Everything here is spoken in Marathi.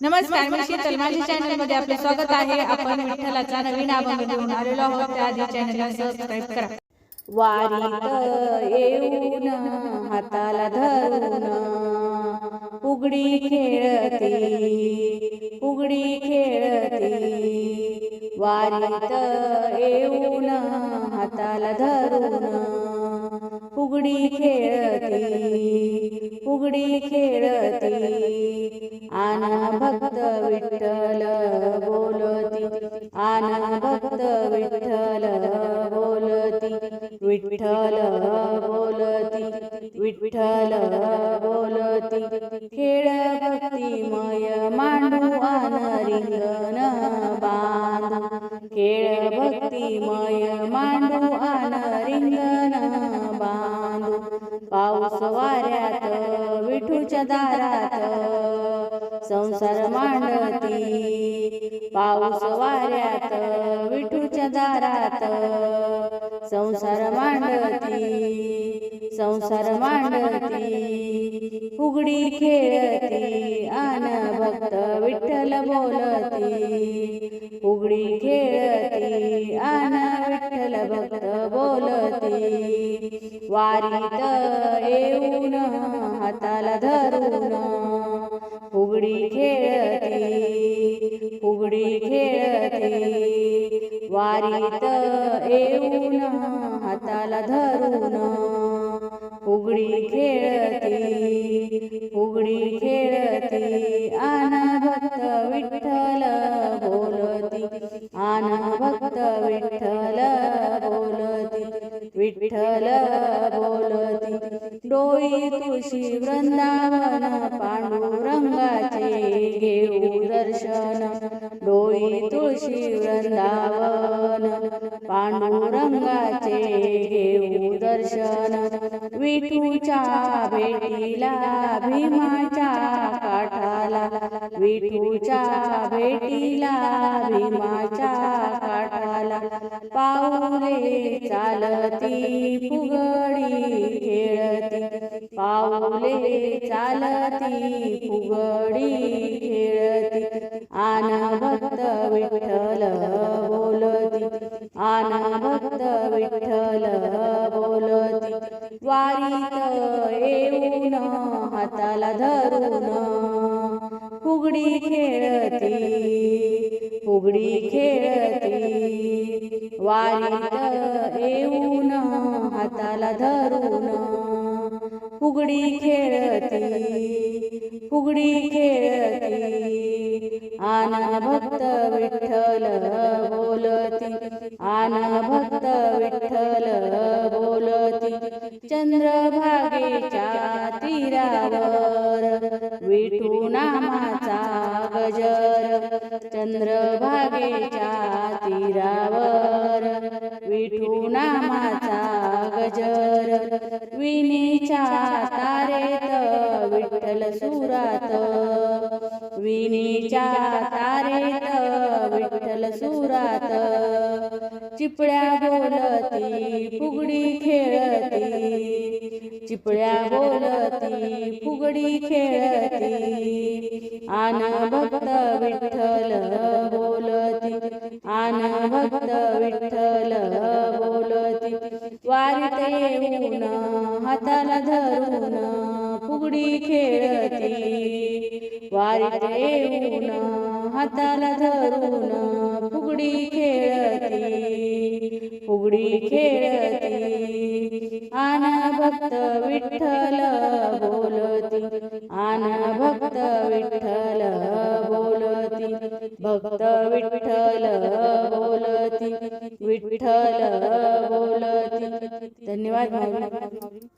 नमस्कार मी शीतल माझ्या चॅनलमध्ये आपले स्वागत आहे. आपण विठ्ठलाचा नवीन अभंग घेऊन आलेलो आहोत. त्याआधी चॅनलला सबस्क्राईब करा. वारीत येऊन हाताला धरून उघडी खेळती उघडी खेळती. वारीत येऊन हाताला धरून उघडी खेळती. उघडी खेळती. आन भक्त विठ्ठल बोलती. आन भक्त विठ्ठल बोलती. विठ्ठल बोलती. विठ्ठल बोलती. खेळ भक्तिमय मांडू आन रिंगण बांधू. खेळ भक्तिमय मांडू आन रिंगण पाऊस वाऱ्यात विठूच्या दारात संसार मांडती. पाऊस वाऱ्यात विठूच्या दारात संसार मांडती संसार मांडती. फुगडी खेळती आन भक्त विठ्ठल बोलती. उघडी खेळती आन विठ्ठल भक्त बोलती. वारीत येऊन हाताला धरून फुगडी खेळती फुगडी खेळती. वारीत येऊन हाताला धरून फुगडी खेळती उघडी खेळती. आन भक्त विठ्ठल बोलती आन भक्त विठ्ठल बोलती. विठ्ठल तुळशी वृंदावन पांडुरंगाचे घेऊ दर्शन. डोई तुळशी वृंदावन पांडुरंगाचे घेऊ दर्शन. विठूच्या भेटीला भीमाच्या काठाला. विठूच्या भेटीला भीमाच्या पाऊले चालती फुगडी खेळती. पाऊले चालती फुगडी खेळती. आन भक्त विठ्ठल बोलती. आन भक्त विठ्ठल बोलती. वारीत येऊन हाताला धरून फुगडी खेळती. फुगडी खेळ येऊन हाताला धरून फुगडी खेळती फुगडी खेळती. आन भक्त विठ्ठल बोलती आन भक्त विठ्ठल बोलती. चंद्रभागेच्या तीरावर विठू नामाचा गजर चंद्रभागेच्या तीरावर गजर विनीच्या तारेत विठ्ठल सुरात. विनीच्या तारेत विठ्ठल सुरात. चिपळ्या बोलती फुगडी खेळती. चिपळ्या बोलती फुगडी खेळती. आन भक्त विठ्ठल बोलती. आन भक्त विठ्ठल वारीत येऊन हाताला धरून फुगडी खेळती. वारीत येऊन हाताला धरून फुगडी खेळती. फुगडी खेळती. आन भक्त विठ्ठल भक्त विठ्ठल बोलती विठ्ठल बोलती. धन्यवाद माऊली